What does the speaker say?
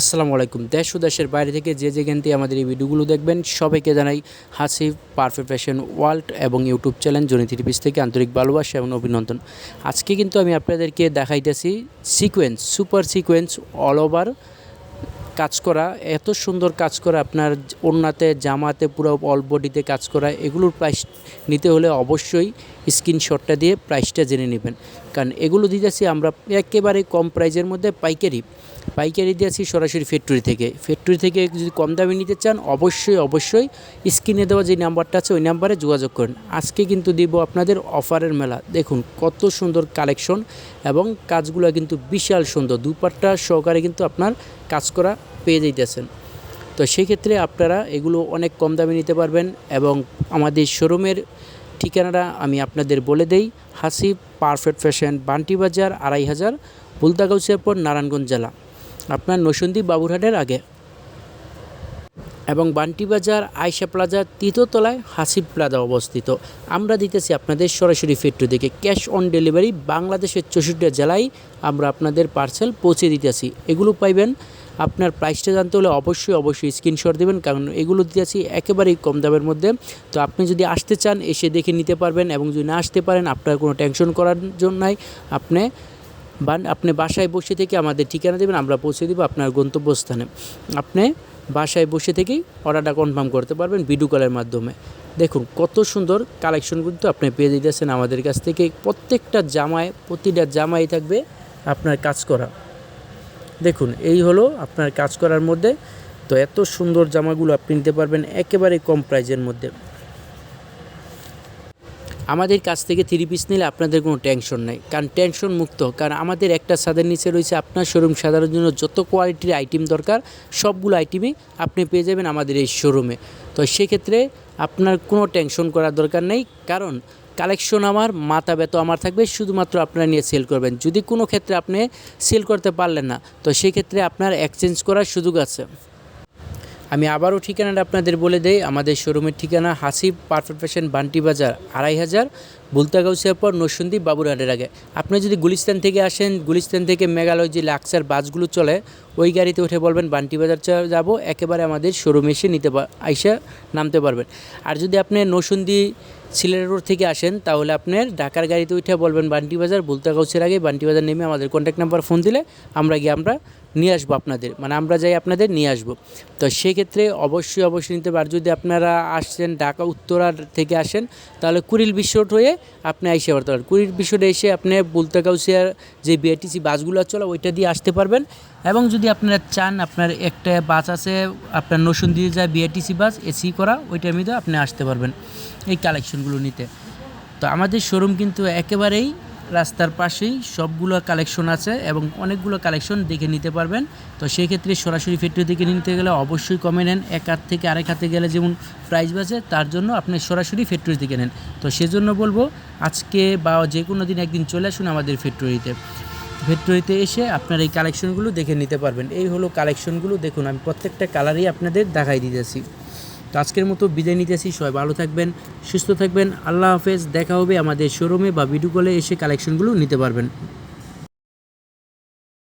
আসসালামু আলাইকুম। দেশ ও দেশের বাইরে থেকে যে যেখান থেকে আমাদের এই ভিডিওগুলো দেখবেন, সবাইকে জানাই হাসিফ পারফেক্ট ফ্যাশন ওয়ার্ল্ড এবং YouTube channel Jony three piece থেকে আন্তরিক ভালোবাসা এবং অভিনন্দন। আজকে কিন্তু আমি আপনাদেরকে দেখাইতেছি sequence super sequence all over কাজ করা, এত সুন্দর কাজ করা, আপনার ওড়নাতে, জামাতে, পুরো অল বডিতে কাজ করা, এগুলোর প্রাইস নিতে হলে অবশ্যই স্ক্রিনশটটা দিয়ে প্রাইসটা জেনে নেবেন। কারণ এগুলো দিতেছি আমরা একেবারে কম প্রাইজের মধ্যে পাইকারি। পাইকারি দিয়েছি সরাসরি ফ্যাক্টরি থেকে। ফ্যাক্টরি থেকে যদি কম দামে নিতে চান, অবশ্যই অবশ্যই স্ক্রিনে দেওয়া যে নাম্বারটা আছে, ওই নাম্বারে যোগাযোগ করেন। আজকে কিন্তু দিব আপনাদের অফারের মেলা। দেখুন, কত সুন্দর কালেকশন এবং কাজগুলো কিন্তু বিশাল সুন্দর। দুপাট্টা সহকারে কিন্তু আপনার কাজ করা পেয়ে যাইতেছেন। তো সেই ক্ষেত্রে আপনারা এগুলো অনেক কম দামে নিতে পারবেন এবং আমাদের শোরুমের ঠিকানাটা আমি আপনাদের বলে দেই। হাসি পারফেক্ট ফ্যাশন বান্টি বাজার, আড়াই হাজার বুলতাগাউসের পর নারায়ণগঞ্জ জেলা। আপনার নসন্দী বাবুরহাটের আগে। এবং বান্টি বাজার আয়সা প্লাজা তৃতীয়তলায় হাসিব প্লাজা অবস্থিত। আমরা দিতেছি আপনাদের সরাসরি ফেট্রু থেকে ক্যাশ অন ডেলিভারি বাংলাদেশের চৌষট্টি জেলায় আমরা আপনাদের পার্সেল পৌঁছে দিতেছি। এগুলো পাইবেন। আপনার প্রাইসটা জানতে হলে অবশ্যই অবশ্যই স্ক্রিনশট দেবেন। কারণ এগুলো দিতেছি একেবারেই কম দামের মধ্যে। তো আপনি যদি আসতে চান, এসে দেখে নিতে পারবেন এবং যদি না আসতে পারেন, আপনার কোনো টেনশন করার জন্য নাই। আপনি বান, আপনি বাসায় বসে থেকে আমাদের ঠিকানা দেবেন, আমরা পৌঁছে দেবো আপনার গন্তব্যস্থানে। আপনি বাসায় বসে থেকেই অর্ডারটা কনফার্ম করতে পারবেন ভিডিও কলের মাধ্যমে। দেখুন, কত সুন্দর কালেকশন কিন্তু আপনি পেয়ে দিতেছেন আমাদের কাছ থেকে। প্রত্যেকটা জামায়, প্রতিটা জামাই থাকবে আপনার কাজ করা। দেখুন, এই হলো আপনার কাজ করার মধ্যে। তো এত সুন্দর জামাগুলো আপনি নিতে পারবেন একেবারে কম প্রাইজের মধ্যে। আমাদের কাছ থেকে থ্রি পিস নিলে আপনাদের কোনো টেনশন নেই। কারণ টেনশন মুক্ত। কারণ আমাদের একটা ছাদের নিচে রয়েছে আপনার শোরুম সাজানোর জন্য যত কোয়ালিটির আইটেম দরকার, সবগুলো আইটেমই আপনি পেয়ে যাবেন আমাদের এই শোরুমে তো সেক্ষেত্রে আপনার কোনো টেনশন করার দরকার নেই। কারণ কালেকশন আমার, মাথা ব্যথা আমার থাকবে, শুধুমাত্র আপনারা নিয়ে সেল করবেন। যদি কোনো ক্ষেত্রে আপনি সেল করতে পারলেন না, তো সেক্ষেত্রে আপনার এক্সচেঞ্জ করার সুযোগ আছে। আমি আবারও ঠিকানাটা আপনাদের বলে দেই, আমাদের শোরুমের ঠিকানা হাসিব পারফেক্ট ফ্যাশন বান্টি বাজার, আড়াই হাজার বুলতাগাউসিয়ার পর নসন্দি বাবুরহাটের আগে। আপনি যদি গুলিস্তান থেকে আসেন, গুলিস্তান থেকে মেঘালয় যে লাক্সার বাসগুলো চলে, ওই গাড়িতে উঠে বলবেন, বান্টি বাজার যাব, একেবারে আমাদের শোরুমে এসে নিতে আইসা নামতে পারবেন। আর যদি আপনি নরসন্দী সিলেট রোড থেকে আসেন, তাহলে আপনার ঢাকার গাড়িতে উঠে বলবেন, বান্টি বাজার বুলতাগাউসের আগে বান্টি বাজার নেমে আমাদের কন্ট্যাক্ট নাম্বার ফোন দিলে আমরা গিয়ে আমরা নিয়ে আসব আপনাদের। মানে আমরা যাই আপনাদের নিয়ে আসব। তো সেক্ষেত্রে অবশ্যই অবশ্যই নিতে পার যদি আপনারা আসছেন ঢাকা, উত্তরা থেকে আসেন, তাহলে কুড়িল বিশ্বট হয়ে আপনি আইসে পারতে পারেন কুড়িল বিশ্বটে এসে আপনি বুলতাকাউসিয়ার যে বিআরটিসি বাসগুলো চলে, ওইটা দিয়ে আসতে পারবেন। এবং যদি আপনারা চান আপনার একটা বাস আছে, আপনার নসুন দিয়ে যায় বিআরটিসি বাস এসি করা ওইটার মধ্যে আপনি আসতে পারবেন এই কালেকশনগুলো নিতে। তো আমাদের শোরুম কিন্তু একেবারেই রাস্তার পাশেই সবগুলো কালেকশন আছে এবং অনেকগুলো কালেকশন দেখে নিতে পারবেন। তো সেই ক্ষেত্রে সরাসরি ফ্যাক্টরি থেকে নিতে গেলে অবশ্যই কমে নেন, এক হাত থেকে আরেক হাতে গেলে যেমন প্রাইস বাজে তার জন্য আপনি সরাসরি ফ্যাক্টরি থেকে নেন। তো সেজন্য বলব, আজকে বা যে কোনো দিন একদিন চলে আসুন আমাদের ফ্যাক্টরিতে ফ্যাক্টরিতে এসে আপনার এই কালেকশনগুলো দেখে নিতে পারবেন। এই হলো কালেকশনগুলো দেখুন, আমি প্রত্যেকটা কালারই আপনাদের দেখাই দিতেছি। তো আজকের মতো বিদায় নিতেছি। সবাই ভালো থাকবেন, সুস্থ থাকবেন। আল্লাহ হাফেজ। দেখা হবে আমাদের শোরুমে বা ভিডিও কলে এসে কালেকশনগুলো নিতে পারবেন।